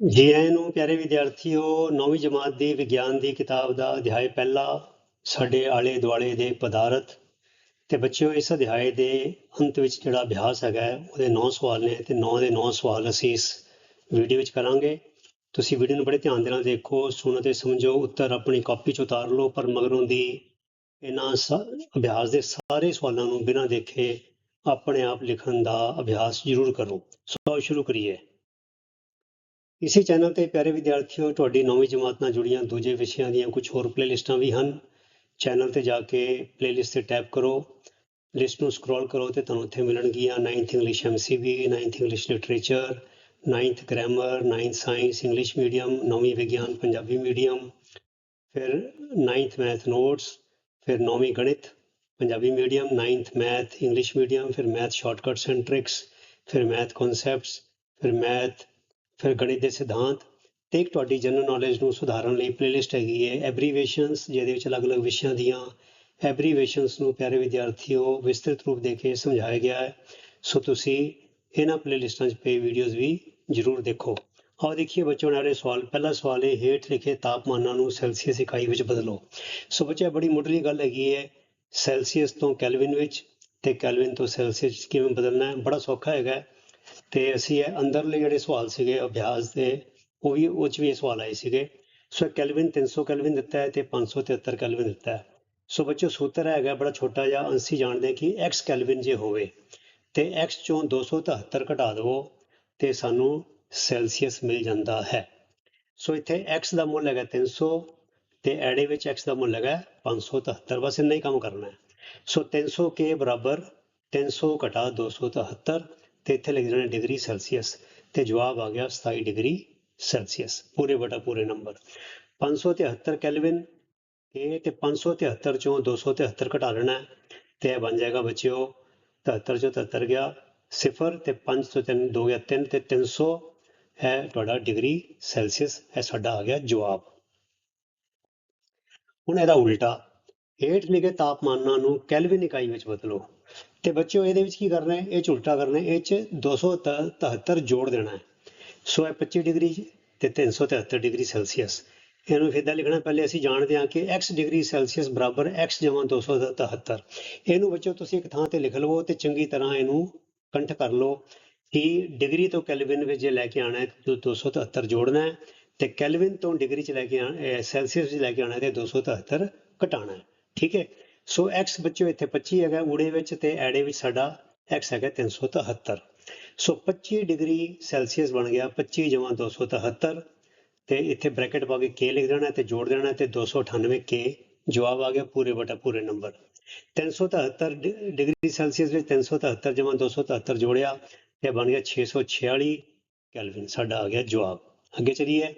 ਜੀ, ਆਇਆਂ ਨੂੰ ਪਿਆਰੇ ਵਿਦਿਆਰਥੀਓ, ਨੌਵੀਂ ਜਮਾਤ ਦੀ ਵਿਗਿਆਨ ਦੀ ਕਿਤਾਬ ਦਾ ਅਧਿਆਇ ਪਹਿਲਾ ਸਾਡੇ ਆਲੇ ਦੁਆਲੇ ਦੇ ਪਦਾਰਥ ਤੇ ਬੱਚਿਓ, ਇਸ ਅਧਿਆਇ ਦੇ ਅੰਤ ਵਿੱਚ ਜਿਹੜਾ ਅਭਿਆਸ ਹੈਗਾ, ਉਹਦੇ 9 ਸਵਾਲ ਨੇ ਤੇ 9 ਦੇ 9 ਸਵਾਲ ਅਸੀਂ ਇਸ ਵੀਡੀਓ ਵਿੱਚ ਕਰਾਂਗੇ। ਤੁਸੀਂ ਵੀਡੀਓ ਨੂੰ ਬੜੇ ਧਿਆਨ ਦੇ ਨਾਲ ਦੇਖੋ, ਸੁਣੋ ਤੇ ਸਮਝੋ, ਉੱਤਰ ਆਪਣੀ ਕਾਪੀ 'ਚ ਉਤਾਰ ਲਓ, ਪਰ ਮਗਰੋਂ ਦੀ ਇਹਨਾਂ ਸ- ਅਭਿਆਸ ਦੇ ਸਾਰੇ ਸਵਾਲਾਂ ਨੂੰ ਬਿਨਾਂ ਦੇਖੇ ਆਪਣੇ ਆਪ ਲਿਖਣ ਦਾ ਅਭਿਆਸ ਜ਼ਰੂਰ ਕਰੋ। ਸੋ ਸ਼ੁਰੂ ਕਰੀਏ। ਇਸੇ ਚੈਨਲ ਤੇ ਪਿਆਰੇ ਵਿਦਿਆਰਥੀਓ, ਤੁਹਾਡੀ ਨੌਵੀਂ ਜਮਾਤ ਨਾਲ ਜੁੜੀਆਂ ਦੂਜੇ ਵਿਸ਼ਿਆਂ ਦੀਆਂ ਕੁਝ ਹੋਰ ਪਲੇਲਿਸਟਾਂ ਵੀ ਹਨ। ਚੈਨਲ ਤੇ ਜਾ ਕੇ ਪਲੇਲਿਸਟ ਤੇ ਟੈਪ ਕਰੋ। ਲਿਸਟ ਨੂੰ ਸਕਰੋਲ ਕਰੋ ਤੇ ਤੁਹਾਨੂੰ ਉੱਥੇ ਮਿਲਣਗੀਆਂ 9th English MCB 9th English literature 9th grammar 9th science English medium ਨੌਵੀਂ ਵਿਗਿਆਨ ਪੰਜਾਬੀ ਮੀਡੀਅਮ ਫਿਰ 9th ਮੈਥ ਨੋਟਸ ਫਿਰ ਨੌਵੀਂ ਗਣਿਤ Punjabi medium 9th math English medium ਫਿਰ ਮੈਥ ਸ਼ਾਰਟਕਟਸ ਐਂਡ ਟ੍ਰਿਕਸ ਫਿਰ ਮੈਥ ਕਨਸੈਪਟਸ ਫਿਰ ਮੈਥ ਫਿਰ ਗਣਿਤ ਦੇ ਸਿਧਾਂਤ ਤੇ ਇੱਕ ਤੁਹਾਡੀ ਜਨਰਲ ਨੌਲੇਜ ਨੂੰ ਸੁਧਾਰਨ ਲਈ ਪਲੇਲਿਸਟ ਹੈਗੀ ਹੈ ਐਬਰੀਵੇਸ਼ਨਸ ਜਿਹਦੇ ਵਿੱਚ ਅਲੱਗ-ਅਲੱਗ ਵਿਸ਼ਿਆਂ ਦੀਆਂ ਐਬਰੀਵੇਸ਼ਨਸ ਨੂੰ ਪਿਆਰੇ ਵਿਦਿਆਰਥੀਓ ਵਿਸਤ੍ਰਿਤ ਰੂਪ ਦੇ ਕੇ ਸਮਝਾਇਆ ਗਿਆ ਹੈ। ਸੋ ਤੁਸੀਂ ਇਹਨਾਂ ਪਲੇਲਿਸਟਾਂ 'ਚ ਪਈ ਵੀਡੀਓਜ਼ ਵੀ ਜ਼ਰੂਰ ਦੇਖੋ। ਆਓ ਦੇਖੀਏ ਬੱਚਿਓ ਨਾਲੇ ਸਵਾਲ, ਪਹਿਲਾ ਸਵਾਲ ਇਹ, ਹੇਠ ਲਿਖੇ ਤਾਪਮਾਨਾਂ ਨੂੰ ਸੈਲਸੀਅਸ ਇਕਾਈ ਵਿੱਚ ਬਦਲੋ। ਸੋ ਬੱਚਿਆ ਬੜੀ ਮੁੱਢਲੀ ਗੱਲ ਹੈਗੀ ਹੈ, ਸੈਲਸੀਅਸ ਤੋਂ ਕੈਲਵਿਨ ਵਿੱਚ ਤੇ ਕੈਲਵਿਨ ਤੋਂ ਸੈਲਸੀਅਸ 'ਚ ਕਿਵੇਂ ਬਦਲਣਾ ਹੈ, ਬੜਾ ਸੌਖਾ ਹੈਗਾ ਤੇ ਅਸੀਂ ਇਹ ਅੰਦਰਲੇ ਜਿਹੜੇ ਸਵਾਲ ਸੀਗੇ, ਅਭਿਆਸ ਦੇ, ਉਹ ਵੀ ਉਹ 'ਚ ਵੀ ਇਹ ਸਵਾਲ ਆਏ ਸੀਗੇ। ਸੋ ਕੈਲਵਿਨ 300 ਕੈਲਵਿਨ ਦਿੱਤਾ ਹੈ ਤੇ 573 ਕੈਲਵਿਨ ਦਿੱਤਾ ਹੈ। ਸੋ ਬੱਚਿਓ ਸੂਤਰ ਹੈਗਾ ਬੜਾ ਛੋਟਾ ਜਿਹਾ, ਅਸੀਂ ਜਾਣਦੇ ਕਿ x ਕੈਲਵਿਨ ਜੇ ਹੋਵੇ, ਤੇ x ਚੋਂ 273 ਘਟਾ ਦਿਓ ਤੇ ਸਾਨੂੰ ਸੈਲਸੀਅਸ ਮਿਲ ਜਾਂਦਾ ਹੈ। ਸੋ ਇੱਥੇ x ਦਾ ਮੁੱਲ ਹੈਗਾ 300 ਤੇ ਐੜੇ ਵਿੱਚ x ਦਾ ਮੁੱਲ ਹੈਗਾ 573 ਬਸ ਇੰਨਾ ਹੀ ਕੰਮ ਕਰਨਾ ਹੈ। ਸੋ 300 ਕੇ ਬਰਾਬਰ 300 ਘਟਾ 273 ਤੇ ਇੱਥੇ ਲਿਖ ਦੇਣਾ ਡਿਗਰੀ ਸੈਲਸੀਅਸ ਤੇ ਜਵਾਬ ਆ ਗਿਆ 27 ਡਿਗਰੀ ਸੈਲਸੀਅਸ, ਪੂਰੇ ਬਟਾ ਪੂਰੇ ਨੰਬਰ। 573 ਕੈਲਵਿਨ, ਇਹ ਤੇ 573 ਚੋਂ 273 ਘਟਾ ਲੈਣਾ ਹੈ ਤੇ ਇਹ ਬਣ ਜਾਏਗਾ ਬੱਚਿਓ 73 ਚੋਂ 73 ਗਿਆ ਸਿਫਰ ਤੇ 5 ਤੋਂ 3 2 ਗਿਆ 3 ਤੇ 300 ਹੈ ਤੁਹਾਡਾ ਡਿਗਰੀ ਸੈਲਸੀਅਸ, ਇਹ ਸਾਡਾ ਆ ਗਿਆ ਜਵਾਬ। ਹੁਣ ਇਹਦਾ ਉਲਟਾ, ਹੇਠ ਲਿਖੇ ਤਾਪਮਾਨਾਂ ਨੂੰ ਕੈਲਵਿਨ ਇਕਾਈ ਵਿੱਚ ਬਦਲੋ। ਤੇ ਬੱਚਿਓ, ਇਹਦੇ ਵਿੱਚ ਕੀ ਕਰਨਾ ਹੈ? ਇਹ 'ਚ ਉਲਟਾ ਕਰਨਾ ਹੈ। ਇਹ ਚ 273 ਜੋੜ ਦੇਣਾ ਹੈ। ਸੋ ਇਹ 25 ਡਿਗਰੀ ਤੇ 373 ਡਿਗਰੀ ਸੈਲਸੀਅਸ। ਇਹਨੂੰ ਫਿਰ ਲਿਖਣਾ ਪਹਿਲੇ ਅਸੀਂ ਜਾਣਦੇ ਹਾਂ ਕਿ x ਡਿਗਰੀ ਸੈਲਸੀਅਸ ਬਰਾਬਰ x ਜਮਾ 273 ਇਹਨੂੰ ਬੱਚਿਓ, ਤੁਸੀਂ ਇੱਕ ਥਾਂ ਤੇ ਲਿਖ ਲਵੋ ਤੇ ਚੰਗੀ ਤਰ੍ਹਾਂ ਇਹਨੂੰ ਕੰਠ ਕਰ ਲਓ ਕਿ ਡਿਗਰੀ ਤੋਂ ਕੈਲਵਿਨ ਵਿੱਚ ਜੇ ਲੈ ਕੇ ਆਣਾ ਹੈ, ਤਾਂ 273 ਜੋੜਨਾ ਹੈ ਤੇ ਕੈਲਵਿਨ ਤੋਂ ਡਿਗਰੀ ਚ ਲੈ ਕੇ ਆਣਾ ਸੈਲਸੀਅਸ ਚ ਲੈ ਕੇ ਆਣਾ ਹੈ ਤੇ 273 ਘਟਾਣਾ ਹੈ। ਠੀਕ ਹੈ? ਸੋ x ਬੱਚਿਓ ਇੱਥੇ 25 ਹੈਗਾ, ਊੜੇ ਵਿੱਚ ਤੇ ਐੜੇ ਵਿੱਚ ਸਾਡਾ x ਹੈਗਾ 373 ਸੋ 25 ਡਿਗਰੀ ਸੈਲਸੀਅਸ ਬਣ ਗਿਆ 25 ਜਮਾ 273 ਤੇ ਇੱਥੇ ਬ੍ਰੈਕਟ ਪਾ ਕੇ k ਲਿਖ ਦੇਣਾ ਤੇ ਜੋੜ ਦੇਣਾ ਤੇ 298 k ਜਵਾਬ ਆ ਗਿਆ ਪੂਰੇ ਬਟਾ ਪੂਰੇ ਨੰਬਰ। 373 ਡਿ- ਡਿਗਰੀ ਸੈਲਸੀਅਸ ਵਿੱਚ 373 ਜਮਾ 273 ਜੋੜਿਆ ਤੇ ਬਣ ਗਿਆ 646 ਕੈਲਵਿਨ, ਸਾਡਾ ਆ ਗਿਆ ਜਵਾਬ। ਅੱਗੇ ਚਲੀਏ।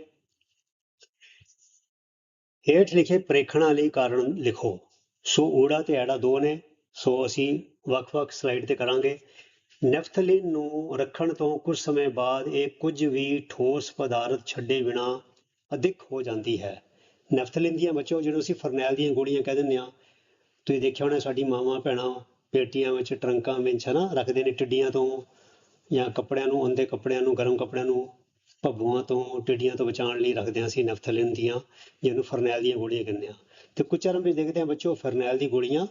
ਹੇਠ ਲਿਖੇ ਪ੍ਰੇਖਣਾਂ ਲਈ ਕਾਰਨ ਲਿਖੋ। ਸੋ ਓੜਾ ਤੇ ਐੜਾ ਦੋ ਨੇ, ਸੋ ਅਸੀਂ ਵੱਖ-ਵੱਖ ਸਲਾਈਡ ਤੇ ਕਰਾਂਗੇ। ਨੈਫਥਲਿਨ ਨੂੰ ਰੱਖਣ ਤੋਂ ਕੁਝ ਸਮੇਂ ਬਾਅਦ ਇਹ ਕੁਝ ਵੀ ਠੋਸ ਪਦਾਰਥ ਛੱਡੇ ਬਿਨਾ ਅਧਿਕ ਹੋ ਜਾਂਦੀ ਹੈ। ਨੈਫਥਲਿਨ ਦੀਆਂ ਬੱਚੋ ਜਿਹਨੂੰ ਅਸੀਂ ਫਰਨੈਲ ਦੀਆਂ ਗੋਲੀਆਂ ਕਹਿ ਦਿੰਦੇ ਆ ਤੁਸੀਂ ਦੇਖਿਆ ਹੋਣਾ ਸਾਡੀ ਮਾਵਾਂ, ਭੈਣਾਂ, ਪੇਟੀਆਂ ਵਿੱਚ ਟਰੰਕਾਂ ਵਿੱਚ ਹਨਾ, ਰੱਖਦੇ ਨੇ ਟਿੱਡੀਆਂ ਤੋਂ ਜਾਂ ਕੱਪੜਿਆਂ ਨੂੰ ਉਹਦੇ ਕੱਪੜਿਆਂ ਨੂੰ, ਗਰਮ ਕੱਪੜਿਆਂ ਨੂੰ। ਭੱਬੂਆਂ ਤੋਂ ਟਿੱਡੀਆਂ ਤੋਂ ਬਚਾਉਣ ਲਈ ਰੱਖਦੇ ਹਾਂ ਅਸੀਂ ਨਫ਼ਥਲਿਨ ਦੀਆਂ, ਜਿਹਨੂੰ ਫਰਨੈਲ ਦੀਆਂ ਗੋਲੀਆਂ ਕਹਿੰਦੇ ਆ ਤੇ ਕੁਝ ਚਰਨ ਵਿੱਚ ਦੇਖਦੇ ਹਾਂ ਬੱਚੋ, ਫਰਨੈਲ ਦੀ ਗੋਲੀਆਂ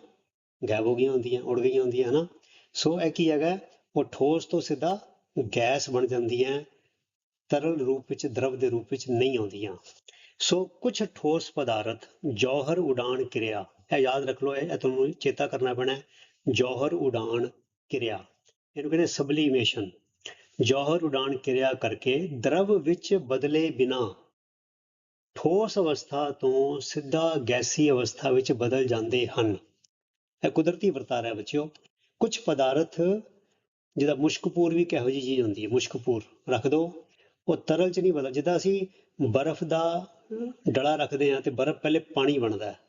ਗਾਇਬ ਹੋ ਗਈਆਂ ਹੁੰਦੀਆਂ, ਉੜ ਗਈਆਂ ਹੁੰਦੀਆਂ, ਹਨਾ? ਸੋ ਇਹ ਕੀ ਹੈਗਾ, ਉਹ ਠੋਸ ਤੋਂ ਸਿੱਧਾ ਗੈਸ ਬਣ ਜਾਂਦੀ ਹੈ ਤਰਲ ਰੂਪ ਵਿੱਚ, ਦਰਵ ਦੇ ਰੂਪ ਵਿੱਚ ਨਹੀਂ ਆਉਂਦੀਆਂ। ਸੋ ਕੁਝ ਠੋਸ ਪਦਾਰਥ, ਜੌਹਰ ਉਡਾਨ ਕਿਰਿਆ, ਇਹ ਯਾਦ ਰੱਖ ਲਓ, ਇਹ ਤੁਹਾਨੂੰ ਚੇਤਾ ਕਰਨਾ ਪੈਣਾ ਹੈ। ਜੌਹਰ ਉਡਾਨ ਕਿਰਿਆ। ਇਹਨੂੰ ਕਹਿੰਦੇ ਸਬਲੀਮੇਸ਼ਨ। ਜੌਹਰ ਉਡਾਨ ਕਿਰਿਆ ਕਰਕੇ ਦਰਵ ਵਿੱਚ ਬਦਲੇ ਬਿਨਾ ਠੋਸ ਅਵਸਥਾ ਤੋਂ ਸਿੱਧਾ ਗੈਸੀ ਅਵਸਥਾ ਵਿੱਚ ਬਦਲ ਜਾਂਦੇ ਹਨ। ਇਹ ਕੁਦਰਤੀ ਵਰਤਾਰਾ ਹੈ ਬੱਚਿਓ। ਕੁਝ ਪਦਾਰਥ, ਜਿਹਦਾ ਮੁਸ਼ਕਪੂਰ ਵੀ ਕਿਹੋ ਜਿਹੀ ਚੀਜ਼ ਹੁੰਦੀ ਹੈ, ਮੁਸ਼ਕਪੂਰ, ਰੱਖ ਦੋ। ਉਹ ਤਰਲ ਚ ਨਹੀਂ ਬਦਲ, ਜਿੱਦਾਂ ਅਸੀਂ ਬਰਫ਼ ਦਾ ਡਲਾ ਰੱਖਦੇ ਹਾਂ ਤੇ ਬਰਫ਼ ਪਹਿਲੇ ਪਾਣੀ ਬਣਦਾ ਹੈ।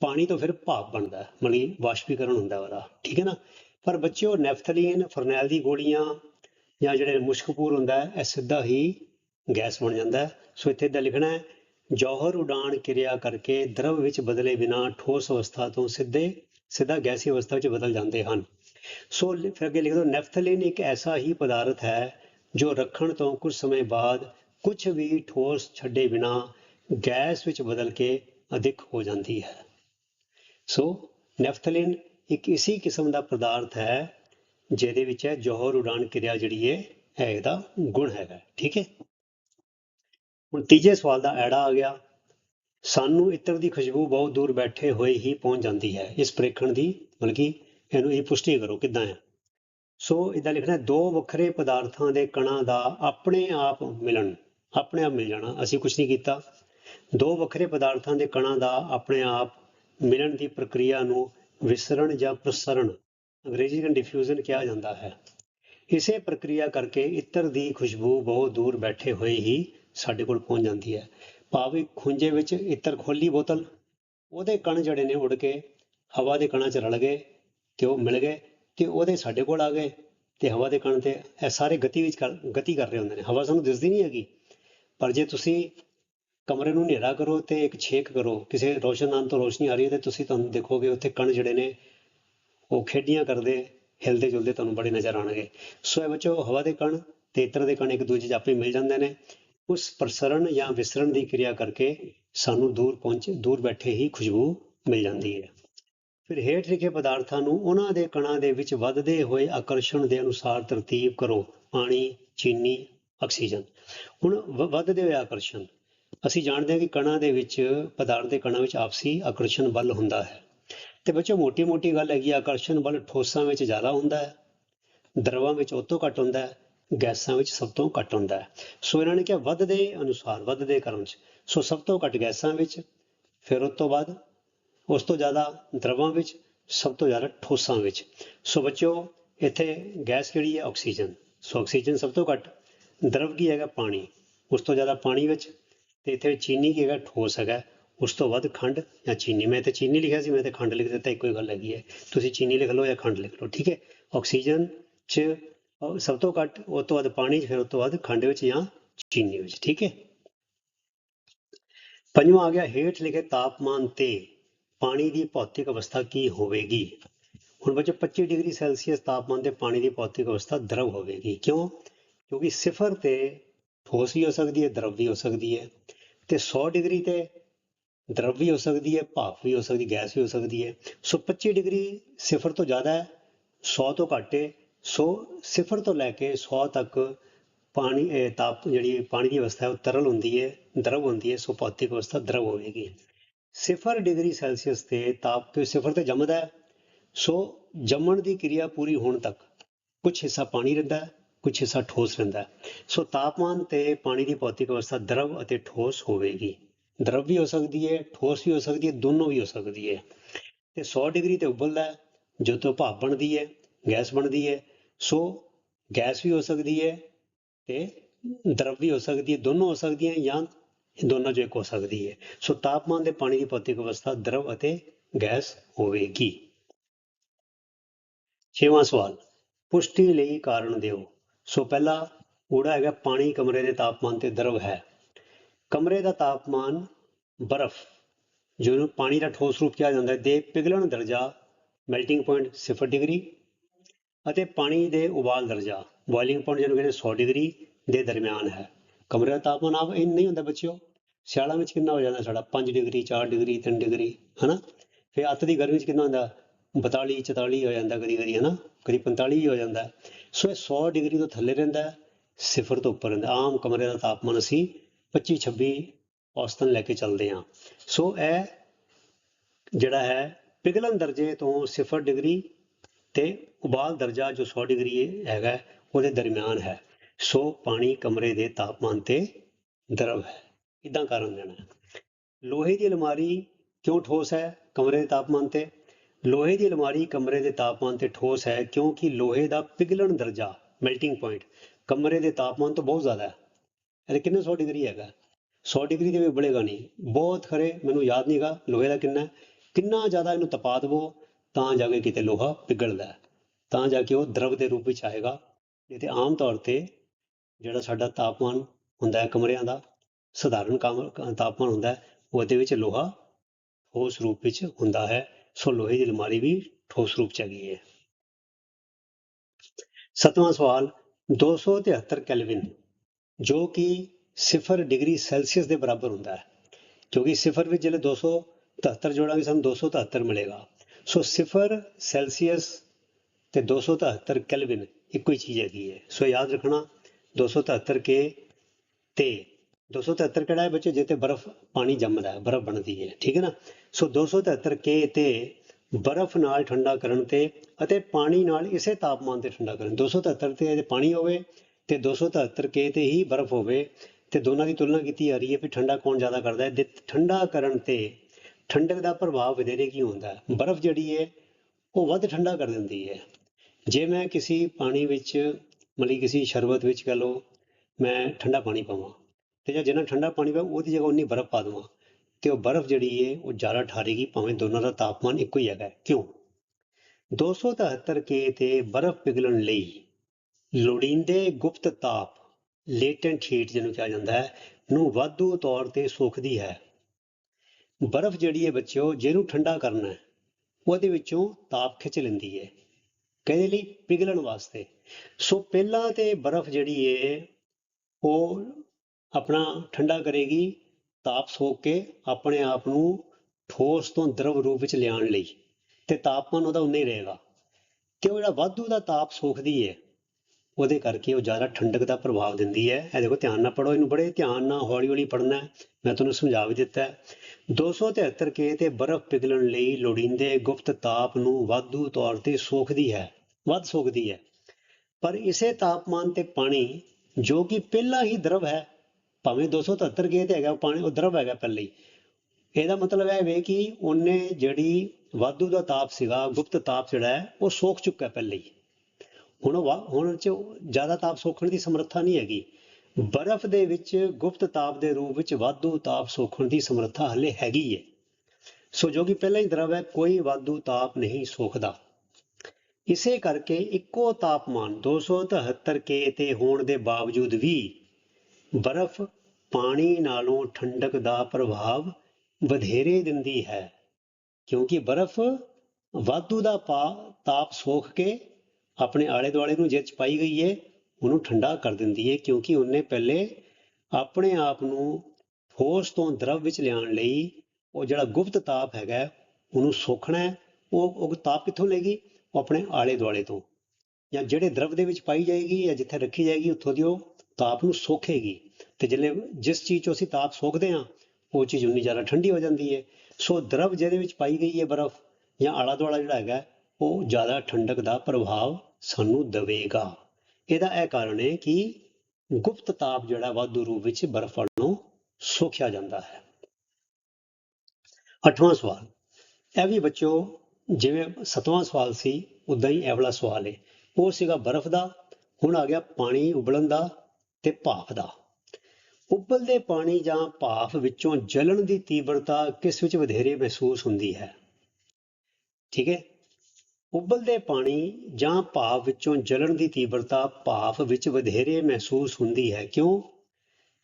ਪਾਣੀ ਤੋਂ ਫਿਰ ਭਾਪ ਬਣਦਾ ਮਤਲਬ ਵਾਸ਼ਪੀਕਰਨ ਹੁੰਦਾ ਉਹਦਾ, ਠੀਕ ਹੈ ਨਾ? ਪਰ ਬੱਚਿਓ ਨੈਫਥਲੀਨ, ਫਰਨੈਲ ਦੀ ਗੋਲੀਆਂ ਜਾਂ ਜਿਹੜੇ ਮੁਸ਼ਕਪੂਰ ਹੁੰਦਾ ਇਹ ਸਿੱਧਾ ਹੀ ਗੈਸ ਬਣ ਜਾਂਦਾ ਸੋ ਇੱਥੇ ਦਾ ਲਿਖਣਾ ਹੈ, ਜੌਹਰ ਉਡਾਨ ਕਿਰਿਆ ਕਰਕੇ ਦਰਵ ਵਿੱਚ ਬਦਲੇ ਬਿਨਾ ਠੋਸ ਅਵਸਥਾ ਤੋਂ ਸਿੱਧੇ, ਸਿੱਧਾ ਗੈਸੀ ਅਵਸਥਾ ਵਿੱਚ ਬਦਲ ਜਾਂਦੇ ਹਨ। ਸੋ ਫਿਰ ਅੱਗੇ ਲਿਖ ਦੋ ਨੈਫਥਲੀਨ ਇੱਕ ਐਸਾ ਹੀ ਪਦਾਰਥ ਹੈ ਜੋ ਰੱਖਣ ਤੋਂ ਕੁਝ ਸਮੇਂ ਬਾਅਦ ਕੁਝ ਵੀ ਠੋਸ ਛੱਡੇ ਬਿਨਾ ਗੈਸ ਵਿੱਚ ਬਦਲ ਕੇ ਅਧਿਕ ਹੋ ਜਾਂਦੀ ਹੈ। ਸੋ ਨੈਫਥਲੀਨ ਇੱਕ ਇਸੀ ਕਿਸਮ ਦਾ ਪਦਾਰਥ ਹੈ ਜਿਹਦੇ ਵਿੱਚ ਹੈ, ਜੋਹਰ ਉਡਾਨ ਕਿਰਿਆ ਜਿਹੜੀ ਹੈ ਹੈ ਇਹਦਾ ਗੁਣ ਹੈਗਾ ਠੀਕ ਹੈ? ਹੁਣ ਤੀਜੇ ਸਵਾਲ ਦਾ ਐੜਾ ਆ ਗਿਆ। ਸਾਨੂੰ ਇਤਰ ਦੀ ਖੁਸ਼ਬੂ ਬਹੁਤ ਦੂਰ ਬੈਠੇ ਹੋਏ ਹੀ ਪਹੁੰਚ ਜਾਂਦੀ ਹੈ। ਇਸ ਪ੍ਰੇਖਣ ਦੀ ਮਤਲਬ ਕਿ ਇਹਨੂੰ ਇਹ ਪੁਸ਼ਟੀ ਕਰੋ ਕਿੱਦਾਂ ਹੈ? ਸੋ ਇਦਾਂ ਲਿਖਣਾ ਦੋ ਵੱਖਰੇ ਪਦਾਰਥਾਂ ਦੇ ਕਣਾਂ ਦਾ ਆਪਣੇ ਆਪ ਮਿਲਣ, ਆਪਣੇ ਆਪ ਮਿਲ ਜਾਣਾ, ਅਸੀਂ ਕੁਝ ਨਹੀਂ ਕੀਤਾ। ਦੋ ਵੱਖਰੇ ਪਦਾਰਥਾਂ ਦੇ ਕਣਾਂ ਦਾ ਆਪਣੇ ਆਪ ਮਿਲਣ ਦੀ ਪ੍ਰਕਿਰਿਆ ਨੂੰ ਵਿਸਰਣ ਜਾਂ ਪ੍ਰਸਰਣ ਅੰਗਰੇਜ਼ੀ ਵਿੱਚ ਡਿਫਿਊਜ਼ਨ ਕਿਹਾ ਜਾਂਦਾ ਹੈ। ਇਸੇ ਪ੍ਰਕਿਰਿਆ ਕਰਕੇ ਇਤਰ ਦੀ ਖੁਸ਼ਬੂ ਬਹੁਤ ਦੂਰ ਬੈਠੇ ਹੋਏ ਹੀ ਸਾਡੇ ਕੋਲ ਪਹੁੰਚ ਜਾਂਦੀ ਹੈ। ਭਾਵੇਂ ਖੁੰਝੇ ਵਿੱਚ ਇਤਰ ਖੋਲੀ ਬੋਤਲ, ਉਹਦੇ ਕਣ ਜਿਹੜੇ ਨੇ ਉੜ ਕੇ, ਹਵਾ ਦੇ ਕਣਾਂ 'ਚ ਰਲ ਗਏ ਤੇ ਉਹ ਮਿਲ ਗਏ ਤੇ ਉਹਦੇ ਸਾਡੇ ਕੋਲ ਆ ਗਏ ਤੇ ਹਵਾ ਦੇ ਕਣ ਤੇ ਇਹ ਸਾਰੇ ਗਤੀ ਵਿੱਚ ਕਰ- ਗਤੀ ਕਰ ਰਹੇ ਹੁੰਦੇ ਨੇ। ਹਵਾ ਸਾਨੂੰ ਦਿਸਦੀ ਨਹੀਂ ਹੈਗੀ। ਪਰ ਜੇ ਤੁਸੀਂ ਕਮਰੇ ਨੂੰ ਹਨੇਰਾ ਕਰੋ ਤੇ ਇੱਕ ਛੇਕ ਕਰੋ, ਕਿਸੇ ਰੋਸ਼ਨਦਾਨ ਤੋਂ ਰੋਸ਼ਨੀ ਆ ਰਹੀ ਹੈ ਤੇ ਤੁਸੀਂ ਤੁਹਾਨੂੰ ਦੇਖੋਗੇ ਉੱਥੇ ਕਣ ਜਿਹੜੇ ਨੇ ਉਹ ਖੇਡੀਆਂ ਕਰਦੇ ਹਿਲਦੇ ਜੁਲਦੇ ਤੁਹਾਨੂੰ ਬੜੇ ਨਜ਼ਰ ਆਣਗੇ ਸੋ ਇਹ ਬੱਚੋ, ਹਵਾ ਦੇ ਕਣ ਤੇ ਇਤਰ ਦੇ ਕਣ ਇੱਕ ਦੂਜੇ 'ਚ ਆਪੇ ਮਿਲ ਜਾਂਦੇ ਨੇ। ਉਸ ਪ੍ਰਸਰਣ ਜਾਂ ਵਿਸਰਣ ਦੀ ਕਿਰਿਆ ਕਰਕੇ ਸਾਨੂੰ ਦੂਰ ਪਹੁੰਚ, ਦੂਰ ਬੈਠੇ ਹੀ ਖੁਸ਼ਬੂ ਮਿਲ ਜਾਂਦੀ ਹੈ। ਫਿਰ ਹੇਠ ਲਿਖੇ ਪਦਾਰਥਾਂ ਨੂੰ ਉਹਨਾਂ ਦੇ ਕਣਾਂ ਦੇ ਵਿੱਚ ਵੱਧਦੇ ਹੋਏ ਆਕਰਸ਼ਣ ਦੇ ਅਨੁਸਾਰ ਤਰਤੀਬ ਕਰੋ। ਪਾਣੀ, ਚੀਨੀ, ਆਕਸੀਜਨ। ਹੁਣ ਵ- ਵੱਧਦੇ ਹੋਏ ਆਕਰਸ਼ਣ। ਅਸੀਂ ਜਾਣਦੇ ਹਾਂ ਕਿ ਕਣਾਂ ਦੇ ਵਿੱਚ, ਪਦਾਰਥ ਦੇ ਕਣਾਂ ਵਿੱਚ ਆਪਸੀ ਆਕਰਸ਼ਣ ਬਲ ਹੁੰਦਾ ਹੈ। ਤੇ ਬੱਚੋ ਮੋਟੀ ਮੋਟੀ ਗੱਲ ਹੈਗੀ ਆਕਰਸ਼ਣ ਬਲ ਠੋਸਾਂ ਵਿੱਚ ਜ਼ਿਆਦਾ ਹੁੰਦਾ ਹੈ, ਦਰਵਾਂ ਵਿੱਚ ਉਹ ਤੋਂ ਘੱਟ ਹੁੰਦਾ ਹੈ, ਗੈਸਾਂ ਵਿੱਚ ਸਭ ਤੋਂ ਘੱਟ ਹੁੰਦਾ ਹੈ। ਸੋ ਇਹਨਾਂ ਨੇ ਕਿਹਾ ਵੱਧਦੇ ਅਨੁਸਾਰ ਵੱਧਦੇ ਕਰਮ 'ਚ। ਸੋ ਸਭ ਤੋਂ ਘੱਟ ਗੈਸਾਂ ਵਿੱਚ, ਫਿਰ ਉਸ ਤੋਂ ਬਾਅਦ ਉਸ ਤੋਂ ਜ਼ਿਆਦਾ ਦਰਵਾਂ ਵਿੱਚ, ਸਭ ਤੋਂ ਜ਼ਿਆਦਾ ਠੋਸਾਂ ਵਿੱਚ। ਸੋ ਬੱਚਿਓ, ਇੱਥੇ ਗੈਸ ਕਿਹੜੀ ਹੈ ਆਕਸੀਜਨ। ਸੋ ਆਕਸੀਜਨ ਸਭ ਤੋਂ ਘੱਟ, ਦਰਵ ਕੀ ਹੈਗਾ? ਪਾਣੀ। ਉਸ ਤੋਂ ਜ਼ਿਆਦਾ ਪਾਣੀ ਵਿੱਚ, ਤੇ ਇੱਥੇ ਚੀਨੀ ਕੀ ਹੈਗਾ? ਠੋਸ ਹੈਗਾ। ਉਸ ਤੋਂ ਵੱਧ ਖੰਡ ਜਾਂ ਚੀਨੀ, ਮੈਂ ਤੇ ਚੀਨੀ ਲਿਖਿਆ ਸੀ, ਮੈਂ ਤੇ ਖੰਡ ਲਿਖ ਦਿੱਤਾ ਇੱਕੋ ਹੀ ਗੱਲ ਹੈਗੀ ਹੈ। ਤੁਸੀਂ ਚੀਨੀ ਲਿਖ ਲਓ ਜਾਂ ਖੰਡ ਲਿਖ ਲਓ, ਠੀਕ ਹੈ? ਆਕਸੀਜਨ 'ਚ ਸਭ ਤੋਂ ਘੱਟ, ਉਸ ਤੋਂ ਵੱਧ ਪਾਣੀ 'ਚ, ਫਿਰ ਉਸ ਤੋਂ ਵੱਧ ਖੰਡ ਵਿੱਚ ਜਾਂ ਚੀਨੀ ਵਿੱਚ, ਠੀਕ ਹੈ? ਪੰਜਵਾਂ ਆ ਗਿਆ, ਹੇਠ ਲਿਖੇ ਤਾਪਮਾਨ ਤੇ ਪਾਣੀ ਦੀ ਭੌਤਿਕ ਅਵਸਥਾ ਕੀ ਹੋਵੇਗੀ? ਹੁਣ ਬੱਚੇ 25 ਡਿਗਰੀ ਸੈਲਸੀਅਸ ਤਾਪਮਾਨ ਤੇ ਪਾਣੀ ਦੀ ਭੌਤਿਕ ਅਵਸਥਾ ਦਰਵ ਹੋਵੇਗੀ। ਕਿਉਂ? ਕਿਉਂਕਿ ਸਿਫਰ ਤੇ ਠੋਸ ਵੀ ਹੋ ਸਕਦੀ ਹੈ, ਦਰਵ ਵੀ ਹੋ ਸਕਦੀ ਹੈ। ਤੇ 100 ਡਿਗਰੀ ਤੇ ਦਰਵ ਵੀ ਹੋ ਸਕਦੀ ਹੈ ਭਾਪ ਵੀ ਹੋ ਸਕਦੀ, ਗੈਸ ਵੀ ਹੋ ਸਕਦੀ ਹੈ। ਸੋ 25 ਡਿਗਰੀ ਸਿਫਰ ਤੋਂ ਜ਼ਿਆਦਾ ਹੈ 100 ਤੋਂ ਘੱਟ ਹੈ। ਸੋ ਸਿਫਰ ਤੋਂ ਲੈ ਕੇ 100 ਤੱਕ ਪਾਣੀ ਤਾਪ ਜਿਹੜੀ ਪਾਣੀ ਦੀ ਅਵਸਥਾ ਉਹ ਤਰਲ ਹੁੰਦੀ ਹੈ ਦਰਵ ਹੁੰਦੀ ਹੈ। ਸੋ ਭੌਤਿਕ ਅਵਸਥਾ ਦਰਵ ਹੋਵੇਗੀ। ਸਿਫਰ ਡਿਗਰੀ ਸੈਲਸੀਅਸ ਤੇ ਤਾਪ ਤੇ ਸਿਫਰ ਤੇ ਜੰਮਦਾ ਹੈ। ਸੋ ਜੰਮਣ ਦੀ ਕਿਰਿਆ ਪੂਰੀ ਹੋਣ ਤੱਕ ਕੁਝ ਹਿੱਸਾ ਪਾਣੀ ਰਹਿੰਦਾ ਹੈ ਕੁਝ ਹਿੱਸਾ ਠੋਸ ਰਹਿੰਦਾ ਹੈ। ਸੋ ਤਾਪਮਾਨ ਤੇ ਪਾਣੀ ਦੀ ਭੌਤਿਕ ਅਵਸਥਾ ਦਰਵ ਅਤੇ ਠੋਸ ਹੋਵੇਗੀ। ਦਰਵ ਵੀ ਹੋ ਸਕਦੀ ਹੈ, ਠੋਸ ਵੀ ਹੋ ਸਕਦੀ ਹੈ, ਦੋਨੋਂ ਵੀ ਹੋ ਸਕਦੀ ਹੈ। ਤੇ 100 ਡਿਗਰੀ ਤੇ ਉਬਲਦਾ ਹੈ ਜਦੋਂ ਤੋਂ ਭਾਪ ਬਣਦੀ ਹੈ, ਗੈਸ ਬਣਦੀ ਹੈ। ਸੋ ਗੈਸ ਵੀ ਹੋ ਸਕਦੀ ਹੈ ਤੇ ਦਰਵ ਵੀ ਹੋ ਸਕਦੀ ਹੈ, ਦੋਨੋਂ ਹੋ ਸਕਦੀਆਂ ਜਾਂ ਦੋਨਾਂ ਚੋਂ ਇੱਕ ਹੋ ਸਕਦੀ ਹੈ। ਸੋ ਤਾਪਮਾਨ ਦੇ ਪਾਣੀ ਦੀ ਭੌਤਿਕ ਅਵਸਥਾ ਦਰਵ ਅਤੇ ਗੈਸ ਹੋਵੇਗੀ। ਛੇਵਾਂ ਸਵਾਲ, ਪੁਸ਼ਟੀ ਲਈ ਕਾਰਨ ਦਿਓ। ਸੋ ਪਹਿਲਾ ਊੜਾ ਹੈਗਾ, ਪਾਣੀ ਕਮਰੇ ਦੇ ਤਾਪਮਾਨ ਤੇ ਦਰਵ ਹੈ। ਕਮਰੇ ਦਾ ਤਾਪਮਾਨ ਬਰਫ਼, ਜਿਹਨੂੰ ਪਾਣੀ ਦਾ ਠੋਸ ਰੂਪ ਕਿਹਾ ਜਾਂਦਾ ਹੈ, ਦੇ ਪਿਘਲਣ ਦਰਜਾ ਮੈਲਟਿੰਗ ਪੁਆਇੰਟ 0 ਡਿਗਰੀ ਅਤੇ ਪਾਣੀ ਦੇ ਉਬਾਲ ਦਰਜਾ ਬੋਇਲਿੰਗ ਪੁਆਇੰਟ ਜਿਹਨੂੰ ਕਹਿੰਦੇ 100 ਡਿਗਰੀ ਦੇ ਦਰਮਿਆਨ ਹੈ। ਕਮਰੇ ਦਾ ਤਾਪਮਾਨ ਆਪ ਇਹ ਨਹੀਂ ਹੁੰਦਾ ਬੱਚਿਓ, ਸਿਆਲਾਂ ਵਿੱਚ ਕਿੰਨਾ ਹੋ ਜਾਂਦਾ ਸਾਡਾ? 5 ਡਿਗਰੀ 4 ਡਿਗਰੀ 3 ਡਿਗਰੀ, ਹਨਾ? ਫਿਰ ਅੱਤ ਦੀ ਗਰਮੀ ਵਿੱਚ ਕਿੰਨਾ ਹੁੰਦਾ? 42 44 ਹੋ ਜਾਂਦਾ ਕਦੀ ਕਦੀ ਹਨਾ? ਕਦੀ 45 ਹੋ ਜਾਂਦਾ। ਸੋ ਇਹ 100 ਡਿਗਰੀ ਤੋਂ ਥੱਲੇ ਰਹਿੰਦਾ ਸਿਫਰ ਤੋਂ ਉੱਪਰ ਰਹਿੰਦਾ ਆਮ ਕਮਰੇ ਦਾ ਤਾਪਮਾਨ ਅਸੀਂ 25 26 ਔਸਤਨ ਲੈ ਕੇ ਚੱਲਦੇ ਹਾਂ। ਸੋ ਇਹ ਜਿਹੜਾ ਹੈ ਪਿਘਲਣ ਦਰਜੇ ਤੋਂ 0 ਡਿਗਰੀ ਤੇ ਉਬਾਲ ਦਰਜਾ ਜੋ 100 ਡਿਗਰੀ ਹੈਗਾ ਉਹਦੇ ਦਰਮਿਆਨ ਹੈ। ਸੋ ਪਾਣੀ ਕਮਰੇ ਦੇ ਤਾਪਮਾਨ ਤੇ ਦਰਵ ਹੈ। ਇਦਾਂ ਕਾਰਨ ਦੇਣਾ ਲੋਹੇ ਦੀ ਅਲਮਾਰੀ ਕਿਉਂ ਠੋਸ ਹੈ ਕਮਰੇ ਦੇ ਤਾਪਮਾਨ ਤੇ? ਲੋਹੇ ਦੀ ਅਲਮਾਰੀ ਕਮਰੇ ਦੇ ਤਾਪਮਾਨ ਤੇ ਠੋਸ ਹੈ ਕਿਉਂਕਿ ਲੋਹੇ ਦਾ ਪਿਘਲਣ ਦਰਜਾ ਮੈਲਟਿੰਗ ਪੁਆਇੰਟ ਕਮਰੇ ਦੇ ਤਾਪਮਾਨ ਤੋਂ ਬਹੁਤ ਜ਼ਿਆਦਾ ਹੈ। ਇਹ ਕਿੰਨੇ 100 ਡਿਗਰੀ ਹੈਗਾ। 100 ਡਿਗਰੀ ਦੇ ਵੀ ਉਬਲੇਗਾ ਨਹੀਂ। ਬਹੁਤ ਖਰੇ, ਮੈਨੂੰ ਯਾਦ ਨਹੀਂਗਾ ਲੋਹੇ ਦਾ ਕਿੰਨਾ। ਕਿੰਨਾ ਜ਼ਿਆਦਾ ਇਹਨੂੰ ਤਪਾ ਦੇਵੋ, ਤਾਂ ਜਾ ਕੇ ਕਿਤੇ ਲੋਹਾ ਪਿਘਲਦਾ ਤਾਂ ਜਾ ਕੇ ਉਹ ਦਰਵ ਦੇ ਰੂਪ ਵਿੱਚ ਆਏਗਾ। ਨਹੀਂ ਤੇ ਆਮ ਤੌਰ ਤੇ ਜਿਹੜਾ ਸਾਡਾ ਤਾਪਮਾਨ ਹੁੰਦਾ ਹੈ ਕਮਰਿਆਂ ਦਾ, ਸਧਾਰਨ ਕਾਮ- ਤਾਪਮਾਨ ਹੁੰਦਾ ਹੈ, ਉਹਦੇ ਵਿੱਚ ਲੋਹਾ ਠੋਸ ਰੂਪ ਵਿੱਚ ਹੁੰਦਾ ਹੈ। ਸੋ ਲੋਹੇ ਦੀ ਅਲਮਾਰੀ ਵੀ ਠੋਸ ਰੂਪ ਚ ਹੈਗੀ ਹੈ। ਸਤਵਾਂ ਸਵਾਲ 273 ਕੈਲਵਿਨ ਜੋ ਕਿ 0 ਡਿਗਰੀ ਸੈਲਸੀਅਸ ਦੇ ਬਰਾਬਰ ਹੁੰਦਾ ਹੈ। ਕਿਉਂਕਿ 0 ਵਿੱਚ ਜਿਹੜੇ 273 ਜੋੜਾਂਗੇ ਸਾਨੂੰ 273 ਮਿਲੇਗਾ। ਸੋ 0 ਸੈਲਸੀਅਸ ਤੇ 273 ਕੈਲਵਿਨ ਇੱਕੋ ਹੀ ਚੀਜ਼ ਹੈਗੀ ਹੈ। ਸੋ ਯਾਦ ਰੱਖਣਾ 273 ਕੇ ਤੇ 273 ਕਿਹੜਾ ਹੈ ਬੱਚੇ? ਜਿੱਥੇ ਬਰਫ਼ ਪਾਣੀ ਜੰਮਦਾ ਹੈ, ਬਰਫ਼ ਬਣਦੀ ਹੈ। ਠੀਕ ਹੈ ਨਾ? ਸੋ 273 ਕੇ ਤੇ ਬਰਫ਼ ਨਾਲ ਠੰਡਾ ਕਰਨ ਤੇ ਅਤੇ ਪਾਣੀ ਨਾਲ ਇਸੇ ਤਾਪਮਾਨ ਤੇ ਠੰਡਾ ਕਰਨ। 273 ਤੇ ਪਾਣੀ ਹੋਵੇ ਤੇ 273 ਕੇ ਤੇ ਹੀ ਬਰਫ਼ ਹੋਵੇ ਤੇ ਦੋਨਾਂ ਦੀ ਤੁਲਨਾ ਕੀਤੀ ਜਾ ਰਹੀ ਹੈ ਵੀ ਠੰਡਾ ਕੌਣ ਜ਼ਿਆਦਾ ਕਰਦਾ ਹੈ। ਤੇ ਠੰਡਾ ਕਰਨ ਤੇ ਠੰਡਕ ਦਾ ਪ੍ਰਭਾਵ ਵਧੇਰੇ ਕੀ ਹੁੰਦਾ ਬਰਫ਼ ਜਿਹੜੀ ਹੈ, ਉਹ ਵੱਧ ਠੰਡਾ ਕਰ ਦਿੰਦੀ ਹੈ। ਜੇ ਮੈਂ ਕਿਸੇ ਪਾਣੀ ਵਿੱਚ, ਮਤਲਬ ਕਿਸੇ ਸ਼ਰਬਤ ਵਿੱਚ ਕਹ ਲਓ, ਮੈਂ ਠੰਡਾ ਪਾਣੀ ਪਾਵਾਂ ਤੇ ਜਾਂ ਜਿੰਨਾ ਠੰਡਾ ਪਾਣੀ ਪਾਵਾਂ, ਉਹਦੀ ਜਗ੍ਹਾ ਉਨੀ ਬਰਫ਼ ਪਾ ਦੇਵਾਂ ਤੇ ਉਹ ਬਰਫ਼ ਜਿਹੜੀ ਹੈ, ਉਹ ਜ਼ਿਆਦਾ ਠਾਰੇਗੀ, ਭਾਵੇਂ ਦੋਨਾਂ ਦਾ ਤਾਪਮਾਨ ਇੱਕੋ ਹੀ ਹੈਗਾ ਹੈ। ਕਿਉਂ? 273 ਕੇ ਤੇ ਬਰਫ਼ ਪਿਘਲਣ ਲਈ ਲੋੜੀਂਦੇ ਗੁਪਤ ਤਾਪ ਲੇਟੈਂਟ ਹੀਟ ਜਿਹਨੂੰ ਕਿਹਾ ਜਾਂਦਾ ਹੈ, ਨੂੰ ਵਾਧੂ ਤੌਰ ਤੇ ਸੋਖਦੀ ਹੈ। ਬਰਫ਼ ਜਿਹੜੀ ਹੈ ਬੱਚਿਓ, ਜਿਹਨੂੰ ਠੰਡਾ ਕਰਨਾ ਹੈ, ਉਹਦੇ ਵਿੱਚੋਂ ਤਾਪ ਖਿੱਚ ਲੈਂਦੀ ਹੈ। ਕਹਿੰਦੇ ਲਈ ਪਿਘਲਣ ਵਾਸਤੇ। ਸੋ ਪਹਿਲਾਂ ਤੇ ਬਰਫ਼ ਜਿਹੜੀ ਹੈ, ਉਹ ਆਪਣਾ ਠੰਡਾ ਕਰੇਗੀ, ਤਾਪ ਸੋਖ ਕੇ ਆਪਣੇ ਆਪ ਨੂੰ ਠੋਸ ਤੋਂ ਦਰਵ ਰੂਪ ਵਿੱਚ ਲਿਆਉਣ ਲਈ। ਤੇ ਤਾਪਮਾਨ ਉਹਦਾ ਉਨਾ ਹੀ ਰਹੇਗਾ। ਤੇ ਉਹ ਜਿਹੜਾ ਵਾਧੂ ਦਾ ਤਾਪ ਸੋਖਦੀ ਹੈ ਉਹਦੇ ਕਰਕੇ ਉਹ ਜ਼ਿਆਦਾ ਠੰਡਕ ਦਾ ਪ੍ਰਭਾਵ ਦਿੰਦੀ ਹੈ। ਇਹ ਦੇਖੋ, ਧਿਆਨ ਨਾਲ ਪੜੋ ਇਹਨੂੰ ਬੜੇ ਧਿਆਨ ਨਾਲ ਹੌਲੀ ਹੌਲੀ ਪੜਨਾ ਹੈ। ਮੈਂ ਤੁਹਾਨੂੰ ਸਮਝਾ ਵੀ ਦਿੱਤਾ ਹੈ। 273 ਕੇ ਤੇ ਬਰਫ਼ ਪਿਘਲਣ ਲਈ ਲੋੜੀਂਦੇ ਗੁਪਤ ਤਾਪ ਨੂੰ ਵਾਧੂ ਤੌਰ ਤੇ ਸੋਖਦੀ ਹੈ, ਵੱਧ ਸੋਖਦੀ ਹੈ। ਪਰ ਇਸੇ ਤਾਪਮਾਨ ਤੇ ਪਾਣੀ, ਜੋ ਕਿ ਪਹਿਲਾਂ ਹੀ ਦਰਵ ਹੈ, ਭਾਵੇਂ 273 ਕੇ ਤੇ ਹੈਗਾ ਪਾਣੀ, ਉਹ ਦਰਵ ਹੈਗਾ ਪਹਿਲਾਂ ਹੀ। ਇਹਦਾ ਮਤਲਬ ਹੈ ਵੇ ਕਿ ਉਹਨੇ ਜਿਹੜੀ ਵਾਧੂ ਦਾ ਤਾਪ ਸੀਗਾ, ਗੁਪਤ ਤਾਪ ਜਿਹੜਾ ਹੈ, ਉਹ ਸੋਖ ਚੁੱਕਾ ਪਹਿਲਾਂ ਹੀ। ਹੁਣ ਵਾ- ਹੁਣ ਚ ਜ਼ਿਆਦਾ ਤਾਪ ਸੋਖਣ ਦੀ ਸਮਰੱਥਾ ਨਹੀਂ ਹੈਗੀ। ਬਰਫ਼ ਦੇ ਵਿੱਚ, ਗੁਪਤ ਤਾਪ ਦੇ ਰੂਪ ਵਿੱਚ ਵਾਧੂ ਤਾਪ ਸੋਖਣ ਦੀ ਸਮਰੱਥਾ ਹਲੇ ਹੈਗੀ ਹੈ ਸੋ ਜੋ ਕਿ ਪਹਿਲਾਂ ਹੀ ਦਰਵ ਹੈ ਕੋਈ ਵਾਧੂ ਤਾਪ ਨਹੀਂ ਸੋਖਦਾ। ਇਸੇ ਕਰਕੇ ਇੱਕੋ ਤਾਪਮਾਨ 273 ਕੇ ਤੇ ਹੋਣ ਦੇ ਬਾਵਜੂਦ ਵੀ ਬਰਫ਼ ਪਾਣੀ ਨਾਲੋਂ ਠੰਡਕ ਦਾ ਪ੍ਰਭਾਵ ਵਧੇਰੇ ਦਿੰਦੀ ਹੈ। ਕਿਉਂਕਿ ਬਰਫ਼ ਵਾਧੂ ਦਾ ਪਾ- ਤਾਪ ਸੋਖ ਕੇ ਆਪਣੇ ਆਲੇ ਦੁਆਲੇ ਨੂੰ ਜਿਹ 'ਚ ਪਾਈ ਗਈ ਹੈ ਉਹਨੂੰ ਠੰਡਾ ਕਰ ਦਿੰਦੀ ਹੈ ਕਿਉਂਕਿ ਉਹਨੇ ਪਹਿਲੇ ਆਪਣੇ ਆਪ ਨੂੰ ਠੋਸ ਤੋਂ ਦਰਵ ਵਿੱਚ ਲਿਆਉਣ ਲਈ ਉਹ ਜਿਹੜਾ ਗੁਪਤ ਤਾਪ ਹੈਗਾ, ਉਹਨੂੰ ਸੋਖਣਾ ਉਹ ਉਹ ਤਾਪ ਕਿੱਥੋਂ ਲਏਗੀ ਉਹ ਆਪਣੇ ਆਲੇ ਦੁਆਲੇ ਤੋਂ। ਜਾਂ ਜਿਹੜੇ ਦਰਵ ਦੇ ਵਿੱਚ ਪਾਈ ਜਾਏਗੀ ਜਾਂ ਜਿੱਥੇ ਰੱਖੀ ਜਾਏਗੀ, ਉੱਥੋਂ ਦੀ ਉਹ ਤਾਪ ਨੂੰ ਸੋਖੇਗੀ। ਤੇ ਜਿਹੜੇ ਜਿਸ ਚੀਜ਼ 'ਚੋਂ ਅਸੀਂ ਤਾਪ ਸੋਖਦੇ ਹਾਂ ਉਹ ਚੀਜ਼ ਉਨੀ ਜ਼ਿਆਦਾ ਠੰਡੀ ਹੋ ਜਾਂਦੀ ਹੈ ਸੋ ਦਰਵ ਜਿਹਦੇ ਵਿੱਚ ਪਾਈ ਗਈ ਹੈ ਬਰਫ਼ ਜਾਂ ਆਲਾ ਦੁਆਲਾ ਜਿਹੜਾ ਹੈਗਾ, ਉਹ ਜ਼ਿਆਦਾ ਠੰਡਕ ਦਾ ਪ੍ਰਭਾਵ ਸਾਨੂੰ ਦੇਵੇਗਾ। ਇਹਦਾ ਇਹ ਕਾਰਨ ਹੈ ਕਿ ਗੁਪਤ ਤਾਪ ਜਿਹੜਾ ਵਾਧੂ ਰੂਪ ਵਿੱਚ ਬਰਫ਼ ਵੱਲੋਂ ਸੋਖਿਆ ਜਾਂਦਾ ਹੈ। ਅੱਠਵਾਂ ਸਵਾਲ, ਇਹ ਵੀ ਬੱਚੋ ਜਿਵੇਂ ਸੱਤਵਾਂ ਸਵਾਲ ਸੀ ਉਦਾਂ ਹੀ ਇਹ ਵਾਲਾ ਸਵਾਲ ਹੈ ਉਹ ਸੀਗਾ ਬਰਫ਼ ਦਾ, ਹੁਣ ਆ ਗਿਆ ਪਾਣੀ ਉਬਲਣ ਦਾ ਤੇ ਭਾਫ਼ ਦਾ। ਉਬਲਦੇ ਪਾਣੀ ਜਾਂ ਭਾਫ਼ ਵਿੱਚੋਂ ਜਲਣ ਦੀ ਤੀਬਰਤਾ ਕਿਸ ਵਿੱਚ ਵਧੇਰੇ ਮਹਿਸੂਸ ਹੁੰਦੀ ਹੈ? ਠੀਕ ਹੈ ਉਬਲਦੇ ਪਾਣੀ ਜਾਂ ਭਾਫ਼ ਵਿੱਚੋਂ ਜਲਣ ਦੀ ਤੀਬਰਤਾ ਭਾਫ਼ ਵਿੱਚ ਵਧੇਰੇ ਮਹਿਸੂਸ ਹੁੰਦੀ ਹੈ। ਕਿਉਂ?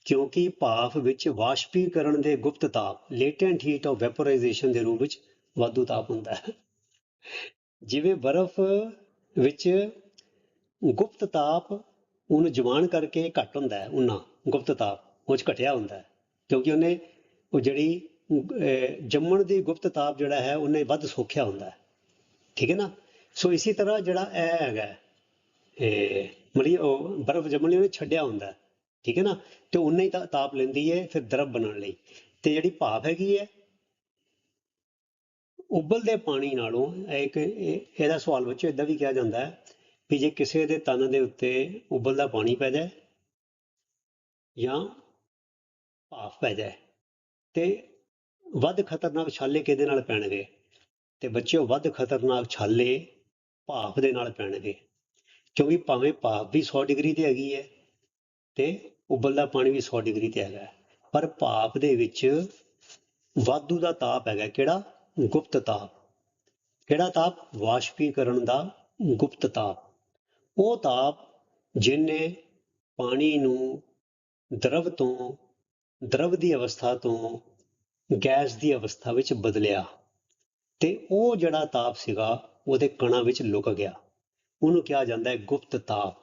ਕਿਉਂਕਿ ਭਾਫ਼ ਵਿੱਚ ਵਾਸ਼ਪੀਕਰਨ ਦੇ ਗੁਪਤ ਤਾਪ ਲੇਟੈਂਟ ਹੀਟ ਆਫ ਵੈਪੋਰਾਈਜੇਸ਼ਨ ਦੇ ਰੂਪ ਵਿੱਚ ਵਾਧੂ ਤਾਪ ਹੁੰਦਾ ਹੈ। ਜਿਵੇਂ ਬਰਫ਼ ਵਿੱਚ ਗੁਪਤ ਤਾਪ ਉਹਨੂੰ ਜਵਾਨ ਕਰਕੇ ਘੱਟ ਹੁੰਦਾ ਹੈ ਉਹਨਾਂ ਗੁਪਤ ਤਾਪ, ਉਹ 'ਚ ਘਟਿਆ ਹੁੰਦਾ ਹੈ। ਕਿਉਂਕਿ ਉਹਨੇ ਉਹ ਜਿਹੜੀ ਜੰਮਣ ਦੀ ਗੁਪਤ ਤਾਪ ਜਿਹੜਾ ਹੈ, ਉਹਨੇ ਵੱਧ ਸੋਖਿਆ ਹੁੰਦਾ ਹੈ। ਠੀਕ ਹੈ ਨਾ? ਸੋ ਇਸੇ ਤਰ੍ਹਾਂ ਜਿਹੜਾ ਇਹ ਹੈਗਾ ਹੈ, ਇਹ ਮਰੀ ਉਹ ਬਰਫ਼ ਜੰਮਣ ਲਈ ਉਹਨੇ ਛੱਡਿਆ ਹੁੰਦਾ ਠੀਕ ਹੈ ਨਾ? ਤੇ ਉਨਾ ਹੀ ਤਾ- ਤਾਪ ਲੈਂਦੀ ਹੈ ਫਿਰ ਦਰਬ ਬਣਨ ਲਈ। ਤੇ ਜਿਹੜੀ ਭਾਪ ਹੈਗੀ ਹੈ ਉਬਲਦੇ ਪਾਣੀ ਨਾਲੋਂ ਇੱਕ ਇਹ- ਇਹਦਾ ਸਵਾਲ ਬੱਚੋ ਇਦਾਂ ਵੀ ਕਿਹਾ ਜਾਂਦਾ ਹੈ ਵੀ ਜੇ ਕਿਸੇ ਦੇ ਤਨ ਦੇ ਉੱਤੇ ਉਬਲਦਾ ਪਾਣੀ ਪੈ ਜਾਏ ਜਾਂ ਭਾਫ ਪੈ ਜਾਏ ਤੇ ਵੱਧ ਖਤਰਨਾਕ ਛਾਲੇ ਕਿਹਦੇ ਨਾਲ ਪੈਣਗੇ? ਤੇ ਬੱਚਿਓ ਵੱਧ ਖਤਰਨਾਕ ਛਾਲੇ ਭਾਫ ਦੇ ਨਾਲ ਪੈਣਗੇ। ਕਿਉਂਕਿ ਭਾਵੇਂ ਭਾਫ ਵੀ 100 ਡਿਗਰੀ ਤੇ ਹੈਗੀ ਹੈ ਤੇ ਉਬਲਦਾ ਪਾਣੀ ਵੀ 100 ਡਿਗਰੀ ਤੇ ਹੈਗਾ। ਪਰ ਭਾਫ ਦੇ ਵਿੱਚ ਵਾਧੂ ਦਾ ਤਾਪ ਹੈਗਾ। ਕਿਹੜਾ? ਗੁਪਤ ਤਾਪ। ਕਿਹੜਾ ਤਾਪ? ਵਾਸ਼ਪੀਕਰਨ ਦਾ ਗੁਪਤ ਤਾਪ। ਉਹ ਤਾਪ ਜਿਹਨੇ ਪਾਣੀ ਨੂੰ ਦਰਵ ਤੋਂ, ਦਰਵ ਦੀ ਅਵਸਥਾ ਤੋਂ, ਗੈਸ ਦੀ ਅਵਸਥਾ ਵਿੱਚ ਬਦਲਿਆ। ਤੇ ਉਹ ਜਿਹੜਾ ਤਾਪ ਸੀਗਾ, ਉਹਦੇ ਕਣਾਂ ਵਿੱਚ ਲੁਕ ਗਿਆ। ਉਹਨੂੰ ਕਿਹਾ ਜਾਂਦਾ ਹੈ ਗੁਪਤ ਤਾਪ,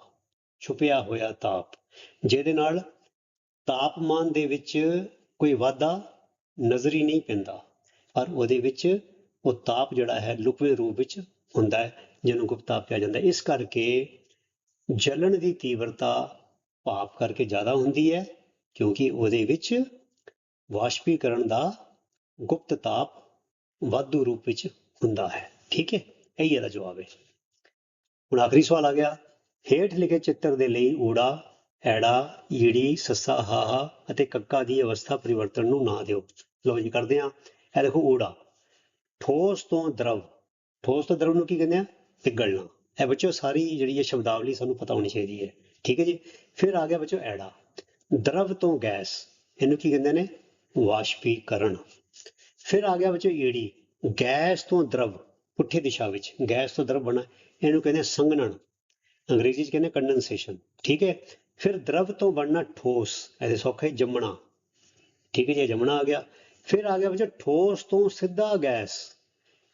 ਛੁਪਿਆ ਹੋਇਆ ਤਾਪ। ਜਿਹਦੇ ਨਾਲ ਤਾਪਮਾਨ ਦੇ ਵਿੱਚ ਕੋਈ ਵਾਧਾ ਨਜ਼ਰ ਹੀ ਨਹੀਂ ਪੈਂਦਾ। ਪਰ ਉਹਦੇ ਵਿੱਚ ਉਹ ਤਾਪ ਜਿਹੜਾ ਹੈ, ਲੁਕਵੇਂ ਰੂਪ ਵਿੱਚ ਹੁੰਦਾ ਹੈ, ਜਿਹਨੂੰ ਗੁਪਤ ਤਾਪ ਕਿਹਾ ਜਾਂਦਾ ਇਸ ਕਰਕੇ ਜਲਣ ਦੀ ਤੀਵਰਤਾ ਭਾਪ ਕਰਕੇ ਜ਼ਿਆਦਾ ਹੁੰਦੀ ਹੈ, ਕਿਉਂਕਿ ਉਹਦੇ ਵਿੱਚ ਵਾਸ਼ਪੀਕਰਨ ਦਾ ਗੁਪਤ ਤਾਪ ਵਾਧੂ ਰੂਪ ਵਿੱਚ ਹੁੰਦਾ ਹੈ। ਠੀਕ ਹੈ? ਇਹੀ ਇਹਦਾ ਜਵਾਬ ਹੈ। ਹੁਣ ਆਖਰੀ ਸਵਾਲ ਆ ਗਿਆ। ਹੇਠ ਲਿਖੇ ਚਿੱਤਰ ਦੇ ਲਈ ਊੜਾ, ਐੜਾ, ਈੜੀ, ਸੱਸਾ, ਹਾਹਾ ਅਤੇ ਕੱਕਾ ਦੀ ਅਵਸਥਾ ਪਰਿਵਰਤਨ ਨੂੰ ਨਾ ਦਿਓ। ਲਓ ਜੀ, ਕਰਦੇ ਆ ਇਹ ਦੇਖੋ ਊੜਾ। ਠੋਸ ਤੋਂ ਦਰਵ। ਠੋਸ ਤੋਂ ਦਰਵ ਨੂੰ ਕੀ ਕਹਿੰਦੇ ਆ? ਪਿਘਲਣਾ। ਇਹ ਬੱਚੋ ਸਾਰੀ ਜਿਹੜੀ ਇਹ ਸ਼ਬਦਾਵਲੀ ਸਾਨੂੰ ਪਤਾ ਹੋਣੀ ਚਾਹੀਦੀ ਹੈ। ਠੀਕ ਹੈ ਜੀ? ਫਿਰ ਆ ਗਿਆ ਬੱਚੋ ਐੜਾ। ਦਰਵ ਤੋਂ ਗੈਸ। ਇਹਨੂੰ ਕੀ ਕਹਿੰਦੇ ਨੇ? ਵਾਸ਼ਪੀਕਰਨ। ਫਿਰ ਆ ਗਿਆ ਬੱਚੋ ਈੜੀ ਗੈਸ ਤੋਂ ਦਰਵ ਪੁੱਠੀ ਦਿਸ਼ਾ ਵਿੱਚ। ਗੈਸ ਤੋਂ ਦਰਵ ਬਣਾ, ਇਹਨੂੰ ਕਹਿੰਦੇ ਆ ਅੰਗਰੇਜ਼ੀ ਚ ਕਹਿੰਦੇ ਕੰਡੈਂਸੇਸ਼ਨ ਠੀਕ ਹੈ? ਫਿਰ ਦਰਵ ਤੋਂ ਬਣਨਾ ਠੋਸ, ਇਹਦੇ ਸੌਖੇ ਜੰਮਣਾ। ਠੀਕ ਹੈ ਜੀ ਜੰਮਣਾ ਆ ਗਿਆ। ਫਿਰ ਆ ਗਿਆ ਬੱਚੋ ਠੋਸ ਤੋਂ ਸਿੱਧਾ ਗੈਸ।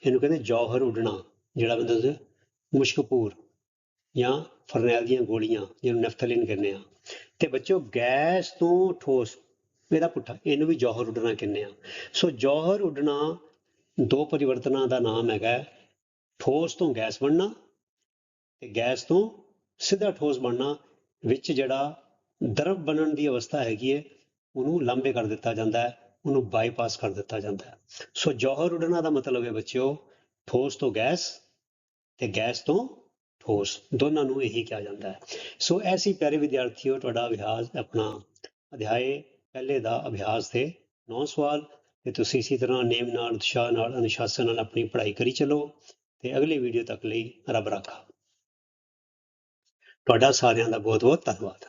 ਇਹਨੂੰ ਕਹਿੰਦੇ ਜੌਹਰ ਉਡਣਾ, ਜਿਹੜਾ ਬੰਦਾ ਮੁਸ਼ਕਪੂਰ ਜਾਂ ਫਰਨੈਲ ਦੀਆਂ ਗੋਲੀਆਂ, ਜਿਹਨੂੰ ਨਫਥਲੀਨ ਕਹਿੰਦੇ ਆ। ਤੇ ਬੱਚੋ ਗੈਸ ਤੋਂ ਠੋਸ ਇਹਦਾ ਪੁੱਠਾ, ਇਹਨੂੰ ਵੀ ਜੌਹਰ ਉੱਡਣਾ ਕਹਿੰਦੇ ਆ ਸੋ ਜੌਹਰ ਉੱਡਣਾ ਦੋ ਪਰਿਵਰਤਨਾਂ ਦਾ ਨਾਮ ਹੈਗਾ ਠੋਸ ਤੋਂ ਗੈਸ ਬਣਨਾ ਤੇ ਗੈਸ ਤੋਂ ਸਿੱਧਾ ਠੋਸ ਬਣਨਾ, ਵਿੱਚ ਜਿਹੜਾ ਦਰਵ ਬਣਨ ਦੀ ਅਵਸਥਾ ਹੈਗੀ ਹੈ, ਉਹਨੂੰ ਲਾਂਬੇ ਕਰ ਦਿੱਤਾ ਜਾਂਦਾ ਹੈ, ਉਹਨੂੰ ਬਾਈਪਾਸ ਕਰ ਦਿੱਤਾ ਜਾਂਦਾ ਹੈ। ਸੋ ਜੌਹਰ ਉੱਡਣਾ ਦਾ ਮਤਲਬ ਹੈ ਬੱਚਿਓ, ਠੋਸ ਤੋਂ ਗੈਸ ਤੇ ਗੈਸ ਤੋਂ ਠੋਸ, ਦੋਨਾਂ ਨੂੰ ਇਹੀ ਕਿਹਾ ਜਾਂਦਾ ਹੈ। ਸੋ ਐਸੀ ਪਿਆਰੇ ਵਿਦਿਆਰਥੀਓ, ਤੁਹਾਡਾ ਅਭਿਆਸ ਆਪਣਾ ਅਧਿਆਏ ਪਹਿਲੇ ਦਾ ਅਭਿਆਸ ਦੇ ਨੌ ਸਵਾਲ, ਤੇ ਤੁਸੀਂ ਇਸੇ ਤਰ੍ਹਾਂ ਨੇਮ ਨਾਲ, ਉਤਸ਼ਾਹ ਨਾਲ, ਅਨੁਸ਼ਾਸਨ ਨਾਲ ਆਪਣੀ ਪੜ੍ਹਾਈ ਕਰੀ ਚੱਲੋ ਤੇ ਅਗਲੀ ਵੀਡੀਓ ਤੱਕ ਲਈ ਰੱਬ ਰਾਖਾ। ਤੁਹਾਡਾ ਸਾਰਿਆਂ ਦਾ ਬਹੁਤ ਬਹੁਤ ਧੰਨਵਾਦ।